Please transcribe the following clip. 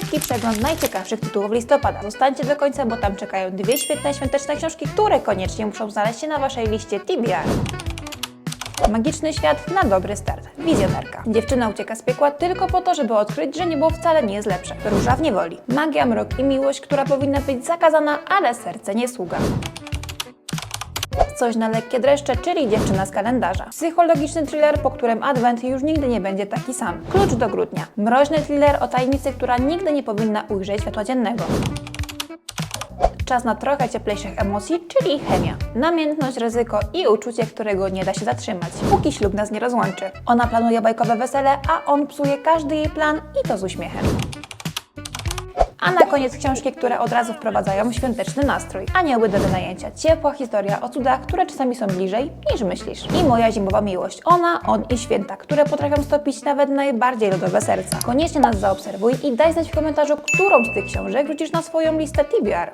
Szybki przegląd najciekawszych tytułów listopada. Zostańcie do końca, bo tam czekają dwie świetne świąteczne książki, które koniecznie muszą znaleźć się na Waszej liście TBR. Magiczny świat na dobry start. Wizjonerka. Dziewczyna ucieka z piekła tylko po to, żeby odkryć, że niebo wcale nie jest lepsze. Róża w niewoli. Magia, mrok i miłość, która powinna być zakazana, ale serce nie sługa. Coś na lekkie dreszcze, czyli dziewczyna z kalendarza. Psychologiczny thriller, po którym adwent już nigdy nie będzie taki sam. Klucz do grudnia. Mroźny thriller o tajemnicy, która nigdy nie powinna ujrzeć światła dziennego. Czas na trochę cieplejszych emocji, czyli chemia. Namiętność, ryzyko i uczucie, którego nie da się zatrzymać, póki ślub nas nie rozłączy. Ona planuje bajkowe wesele, a on psuje każdy jej plan i to z uśmiechem. A na koniec książki, które od razu wprowadzają świąteczny nastrój. Anioły do wynajęcia. Ciepła historia o cudach, które czasami są bliżej niż myślisz. I moja zimowa miłość. Ona, on i święta, które potrafią stopić nawet najbardziej lodowe serca. Koniecznie nas zaobserwuj i daj znać w komentarzu, którą z tych książek wrzucisz na swoją listę TBR.